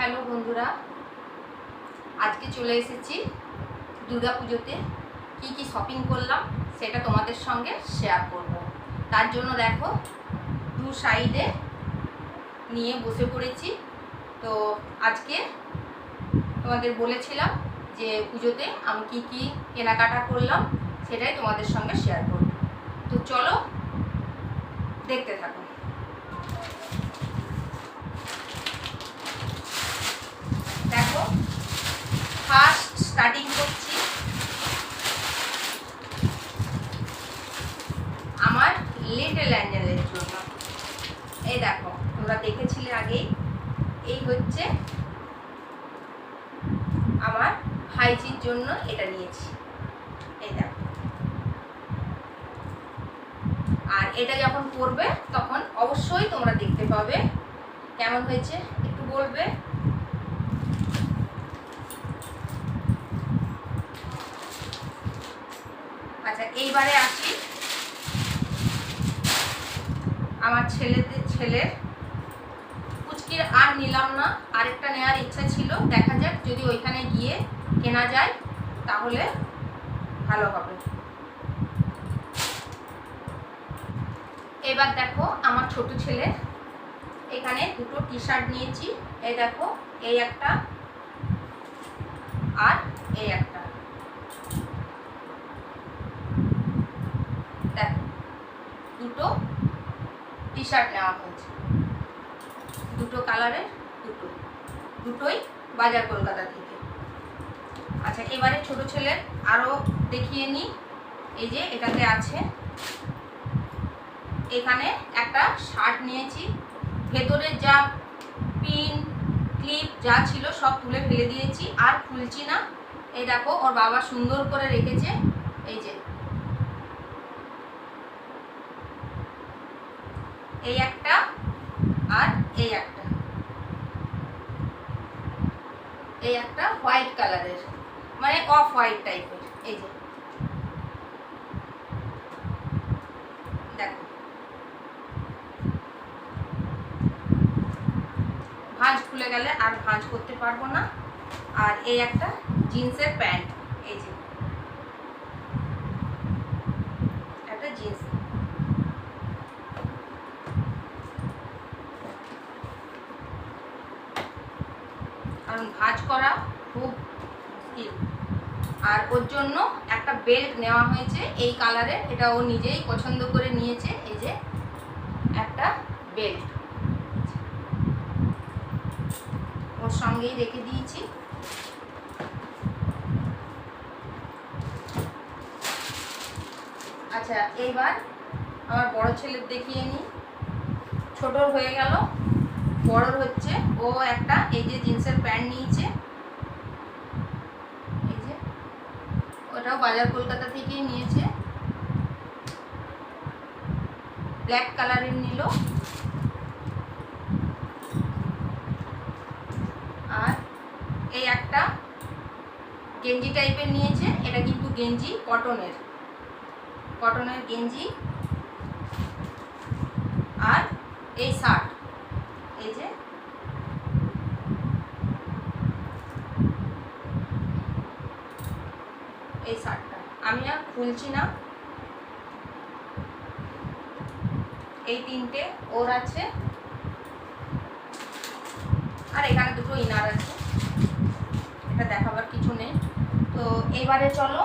Hello বন্ধুরা, আজকে চলে এসেছি দুর্গা পুজোতে। কী কী শপিং করলাম সেটা তোমাদের সঙ্গে শেয়ার করব। তার জন্য দেখো, দু সাইডে নিয়ে বসে পড়েছি। তো আজকে তোমাদের বলেছিলাম যে পুজোতে আমি কী কী কেনাকাটা করলাম, সেটাই তোমাদের সঙ্গে শেয়ার করব। তো চলো দেখতে থাকো দেখো ফার্স্ট স্টার্টিং করছি। আমার লিটল অ্যাঞ্জেলের জন্য। এই দেখো, তোমরা দেখেছিলে আগেই। এই হচ্ছে আমার ভাইজির জন্য এটা নিয়েছি। এই দেখো। আর এটা যখন করবে তখন অবশ্যই তোমরা দেখতে পাবে। কেমন হয়েছে? একটু বলবে? আচ্ছা এইবারে আসি। আমার ছেলেদের ছেলের কুচকির আর নিলাম না, আরেকটা নেওয়ার ইচ্ছা ছিল, দেখা যাক যদি ওইখানে গিয়ে কেনা যায়, তাহলে ভালো হবে। এবার দেখো, আমার ছোট ছেলের এখানে দুটো টি শার্ট নিয়েছি, এই দেখো, এই একটা আর এই একটা। দেখো, দুটো টি শার্ট নেওয়া হয়েছে। দুটো কালারের দুটো। দুটোই বাজার কলকাতা থেকে। আচ্ছা এবারে ছোট ছেলের আরও দেখিয়ে নিই এই যে এটাতে আছে। এখানে একটা শার্ট নিয়েছি। ভেতরের যা পিন ক্লিপ যা ছিল সব তুলে ফেলে দিয়েছি। আর খুলছি না। এই দেখো, ওর বাবা সুন্দর করে রেখেছে। এই যে এই একটা আর এই একটা। এই একটা হোয়াইট কালারের মানে অফ হোয়াইট টাইপের এই যে। দেখো। ভাঁজ খুলে গেলে আর ভাঁজ করতে পারব না। আর এই একটা জিন্সের প্যান্ট, এই যে একটা জিন্স কারণ ভাঁজ করা খুব মুশকিল আর ওর জন্য একটা বেল্ট নেওয়া হয়েছে এই কালারের এটা ও নিজেই পছন্দ করে নিয়েছে। এই যে একটা বেল্ট ওর সঙ্গেই রেখে দিয়েছি। আচ্ছা এইবার আমার বড় ছেলের দেখিয়ে নিই। ছোটর হয়ে গেল। বড়র হচ্ছে। ও একটা এই যে জিন্সের প্যান্ট নিয়েছে এই যে ওটাও বাজার কলকাতা থেকেই নিয়েছে। ব্ল্যাক কালারের নিল। আর এই একটা গেঞ্জি টাইপের নিয়েছে। এটা কিন্তু গেঞ্জি কটনের কটনের গেঞ্জি। আর এই শার্ট এই যে এই শার্টটা আমি আর খুলছি না। এই তিনটে, ওর আছে। আর এখানে দুটো ইনার আছে। এটা দেখাবার কিছু নেই। তো এবারে চলো,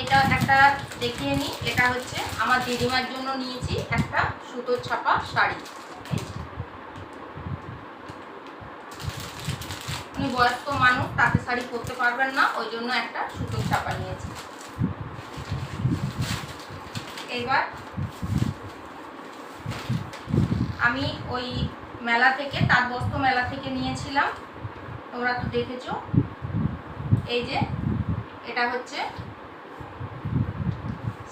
এটা একটা দেখিয়ে নিই। এটা হচ্ছে আমার দিদিমার জন্য নিয়েছি একটা সুতোর ছাপা শাড়ি এই যে। উনি বয়স্ক মানুষ তাতে শাড়ি পরতে পারবেন না, ওই জন্য একটা সুতোর ছাপা নিয়েছি। এইবার আমি ওই মেলা থেকে, তাঁতবস্ত্র মেলা থেকে নিয়েছিলাম। তোমরা তো দেখেছ। এই যে, এটা হচ্ছে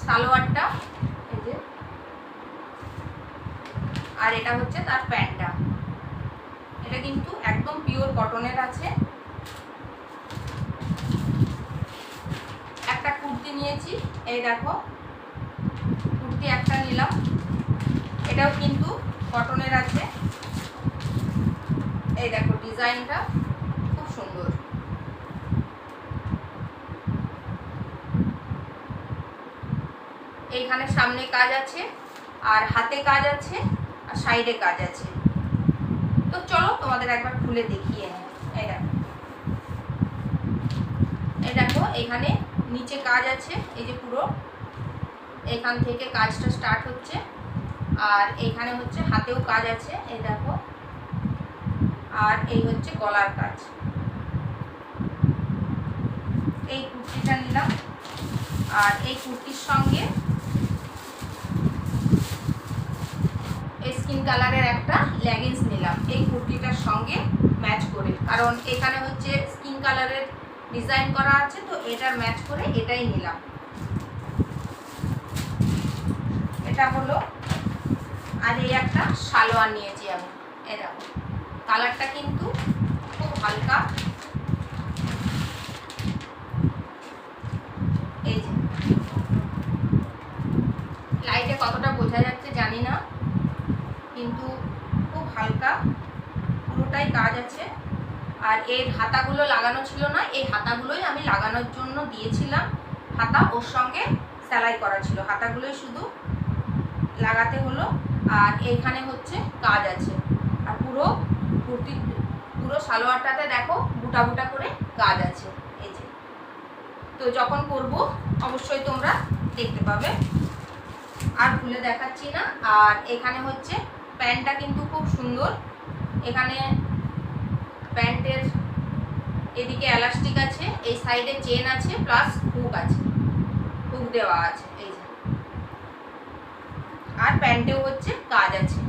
সালোয়ারটা, এই যে। আর এটা হচ্ছে তার প্যান্টটা। এটা কিন্তু একদম পিওর কটনের আছে। একটা কুর্তি নিয়েছি, এই দেখো। কুর্তি একটা নিলাম। এটাও কিন্তু কটনের আছে। এই দেখো ডিজাইনটা, খুব সুন্দর। এইখানে সামনে কাজ আছে, আর হাতে কাজ আছে, আর সাইডে কাজ আছে। তো চলো তোমাদের একবার খুলে দেখিয়ে এই দেখো। এই দেখো, এখানে নিচে কাজ আছে, এই যে পুরো। এখান থেকে কাজটা স্টার্ট হচ্ছে। আর এইখানে হচ্ছে হাতেও কাজ আছে, এই দেখো। আর এই হচ্ছে গলার কাজ। এই কুর্তিটা নিলাম। আর এই কুর্তির সঙ্গে স্কিন কালারের একটা লেগিংস নিলাম। এই কুর্তিটার সঙ্গে ম্যাচ করে। কারণ এখানে হচ্ছে স্কিন কালারের ডিজাইন করা আছে, তো এটার ম্যাচ করে এটাই নিলাম। এটা হলো, আর এই একটা সালোয়ার নিয়েছি আমি। দেখো কালারটা কিন্তু খুব হালকা এই যে লাইটে কতটা বোঝা যাচ্ছে জানি না কিন্তু খুব হালকা, পুরোটাই কাজ আছে। আর এর হাতাগুলো লাগানো ছিল না, এই হাতাগুলোই আমি লাগানোর জন্য দিয়েছিলাম। হাতা ওর সঙ্গে সেলাই করা ছিল। হাতাগুলোই শুধু লাগাতে হলো। আর এইখানে হচ্ছে কাজ আছে। আর পুরো কুর্তি, পুরো সালোয়ারটাতে দেখো বুটা বুটা করে কাজ আছে। এই যে। তো যখন করব, অবশ্যই তোমরা দেখতে পাবে। আর খুলে দেখাচ্ছি না। আর এখানে হচ্ছে প্যান্টটা কিন্তু খুব সুন্দর। এখানে প্যান্টের এদিকে এলাস্টিক আছে, এই সাইডে চেন আছে প্লাস হুক আছে। হুক দেওয়া আছে, এই যে। আর প্যান্টেও হচ্ছে কাজ আছে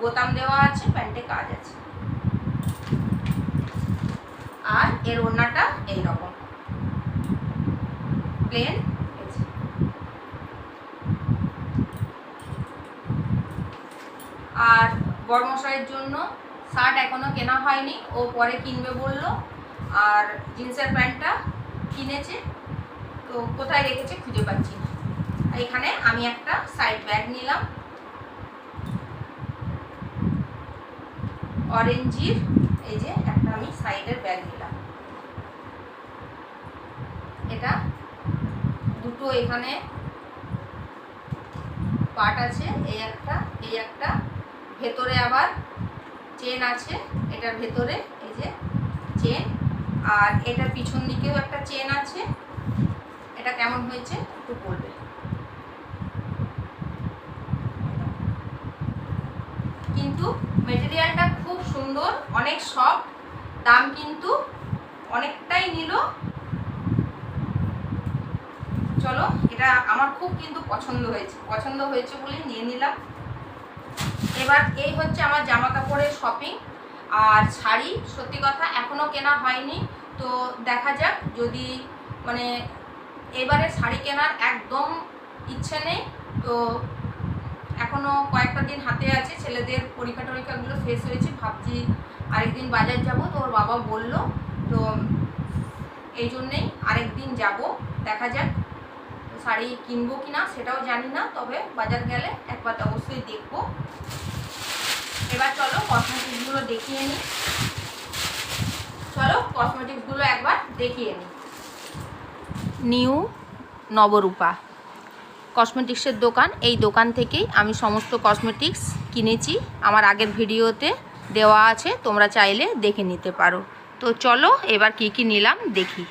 বোতাম দেওয়া আছে, প্যান্টে কাজ আছে। আর এর ওড়নাটা এইরকম। প্লেন আর বড়মশাইয়ের জন্য শার্ট এখনও কেনা হয়নি। ও পরে কিনবে বলল। আর জিন্সের প্যান্টটা কিনেছে। তো কোথায় রেখেছে খুঁজে পাচ্ছি না। এখানে আমি একটা সাইড ব্যাগ নিলাম। অরেঞ্জির, এই যে একটা আমি সাইডের ব্যাগ নিলাম। এটা দুটো এখানে পার্ট আছে। এই একটা এই একটা ভেতরে আবার চেন আছে, এটার ভেতরে এই যে চেন আর এটার পিছন দিকেও একটা চেন আছে। এটা কেমন হয়েছে একটু বলবে। কিন্তু মেটেরিয়ালটা খুব সুন্দর, অনেক সফট দাম কিন্তু অনেকটাই নিল। চলো, এটা আমার খুব কিন্তু পছন্দ হয়েছে পছন্দ হয়েছে বলে নিয়ে নিলাম। এবার এই হচ্ছে আমার জামা কাপড়ের শপিং আর শাড়ি, সত্যি কথা এখনও কেনা হয়নি। তো দেখা যাক যদি মানে এবারে শাড়ি কেনার একদম ইচ্ছে নেই, তো এখনও কয়েকটা দিন হাতে আছে, ছেলেদের পরীক্ষা টরীক্ষাগুলো শেষ হয়েছে, ভাবছি আরেকদিন বাজার যাব, তো ওর বাবা বলল, তো এই জন্যেই আরেকদিন যাব, দেখা যাক শাড়ি কিনবো কি না সেটাও জানি না, তবে বাজার গেলে একবার অবশ্যই দেখব। এবার চলো কসমেটিক্সগুলো দেখিয়ে নিই। চলো কসমেটিক্সগুলো একবার দেখিয়ে নিই। নিউ নবরূপা। কসমেটিক্সের দোকান, এই দোকান থেকেই আমি সমস্ত কসমেটিক্স কিনেছি। আমার আগের ভিডিওতে দেওয়া আছে, তোমরা চাইলে দেখে নিতে পারো। তো চলো এবার কি কি নিলাম দেখি।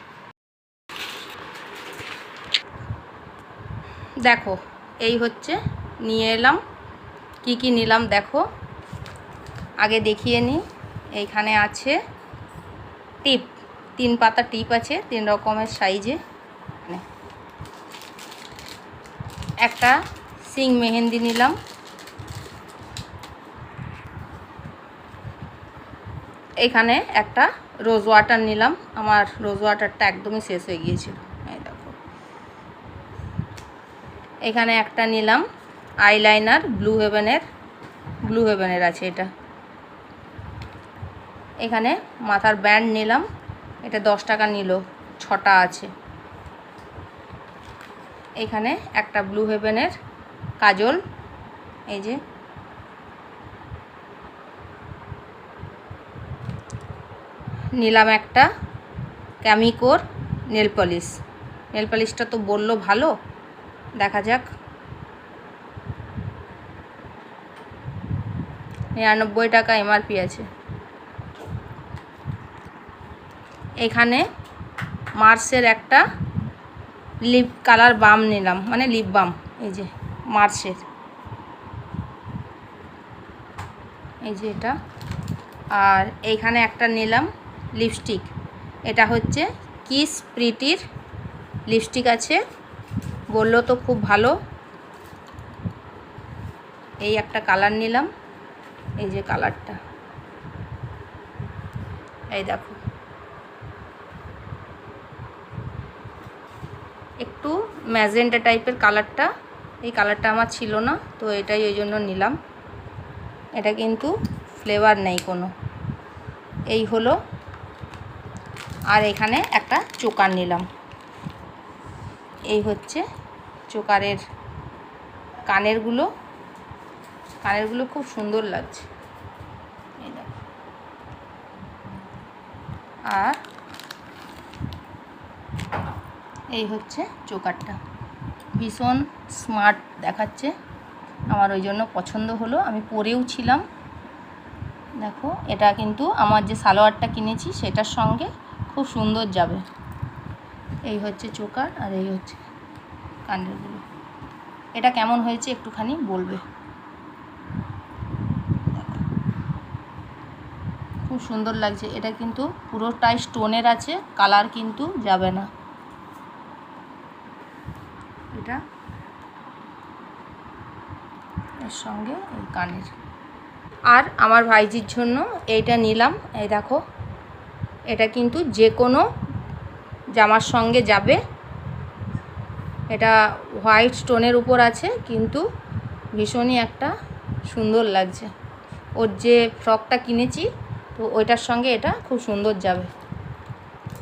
দেখো, এই হচ্ছে, নিয়ে এলাম। কি কি নিলাম দেখো। আগে দেখিয়ে নিই। এইখানে আছে টিপ, তিন পাতা টিপ আছে, তিন রকমের সাইজে। একটা সিং মেহেন্দি নিলাম। এখানে একটা রোজ ওয়াটার নিলাম। আমার রোজ ওয়াটারটা একদমই শেষ হয়ে গিয়েছিল। দেখো। এখানে একটা নিলাম আইলাইনার, ব্লু হেভেনের ব্লু হেভেনের আছে এটা। এখানে মাথার ব্যান্ড নিলাম। এটা দশ টাকা নিল, ছটা আছে। এখানে একটা ব্লু হেভেনের কাজল, এই যে। নিলাম একটা ক্যামিকোর নেল পলিশ নেল পলিশটা তো বলল ভালো, দেখা যাক। নিরানব্বই টাকা এমআরপি আছে। এখানে মার্সের একটা লিপ কালার বাম নিলাম। মানে লিপ বাম এই যে মার্সের এই যে এটা। আর এইখানে একটা নিলাম লিপস্টিক এটা হচ্ছে কিস প্রিটির লিপস্টিক আছে। বলল তো খুব ভালো। এই একটা কালার নিলাম। এই যে কালারটা এই দেখো। একটু ম্যাজেন্টা টাইপের কালারটা। এই কালারটা আমার ছিল না, তো এটাই ওই জন্য নিলাম। এটা কিন্তু ফ্লেভার নেই কোনো। এই হলো। আর এখানে একটা চোকার নিলাম। এই হচ্ছে চোকারের কানেরগুলো। কানেরগুলো খুব সুন্দর লাগছে। আর এই হচ্ছে চোকারটা ভীষণ স্মার্ট দেখাচ্ছে। আমার ওই জন্য পছন্দ হলো। আমি পরেও ছিলাম। দেখো, এটা কিন্তু আমার যে সালোয়ারটা কিনেছি, সেটার সঙ্গে খুব সুন্দর যাবে। এই হচ্ছে চোকার আর এই হচ্ছে কানেরগুলো এটা কেমন হয়েছে একটুখানি বলবে। খুব সুন্দর লাগছে। এটা কিন্তু পুরোটাই স্টোনের আছে, কালার কিন্তু যাবে না। এটা। এর সঙ্গে এই কানের। আর আমার ভাইজির জন্য এইটা নিলাম। এই দেখো, এটা কিন্তু যে কোনো জামার সঙ্গে যাবে। এটা হোয়াইট স্টোনের উপর আছে, কিন্তু ভীষণই একটা সুন্দর লাগছে। ওর যে ফ্রকটা কিনেছি, তো ওইটার সঙ্গে এটা খুব সুন্দর যাবে।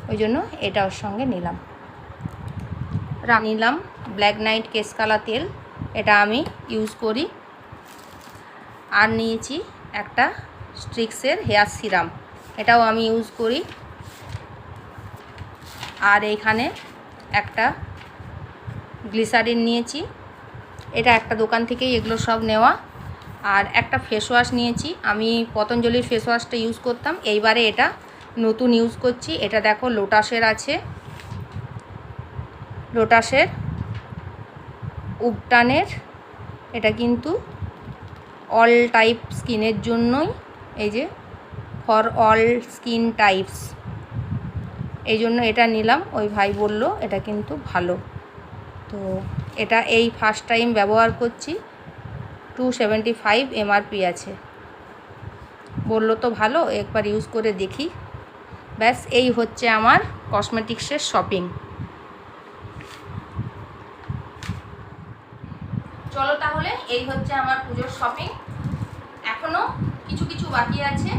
ওই জন্য এটা ওর সঙ্গে নিলাম। নিলাম। ব্ল্যাক নাইট কেসকালা তেল, এটা আমি ইউজ করি। আর নিয়েছি একটা স্ট্রিক্সের হেয়ার সিরাম, এটাও আমি ইউজ করি। আর এইখানে একটা গ্লিসারিন নিয়েছি, এটা একটা দোকান থেকেই এগুলো সব নেওয়া। আর একটা ফেস ওয়াশ নিয়েছি, আমি পতঞ্জলির ফেস ওয়াশটা ইউজ করতাম, এইবারে এটা নতুন ইউজ করছি, এটা দেখো লোটাসের আছে। লোটাসের উপটানের, এটা কিন্তু অল টাইপ স্কিনের জন্যই, এই যে ফর অল স্কিন টাইপস এই জন্য এটা নিলাম, ওই ভাই বলল এটা কিন্তু ভালো। তো এটা এই ফার্স্ট টাইম ব্যবহার করছি টু সেভেন্টি ফাইভ এমআরপি আছে। বলল তো ভালো, একবার ইউজ করে দেখি। ব্যাস, এই হচ্ছে আমার কসমেটিক্সের শপিং তাহলে এই হচ্ছে আমার পুজোর শপিং এখনও কিছু কিছু বাকি আছে।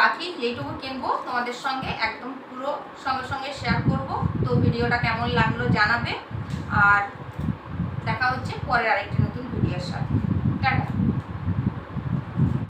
বাকি যেইটুকু কিনবো তোমাদের সঙ্গে একদম পুরো সঙ্গে সঙ্গে শেয়ার করব। তো ভিডিওটা কেমন লাগল জানাবে। আর দেখা হচ্ছে পরের আরেকটি নতুন ভিডিওর সাথে।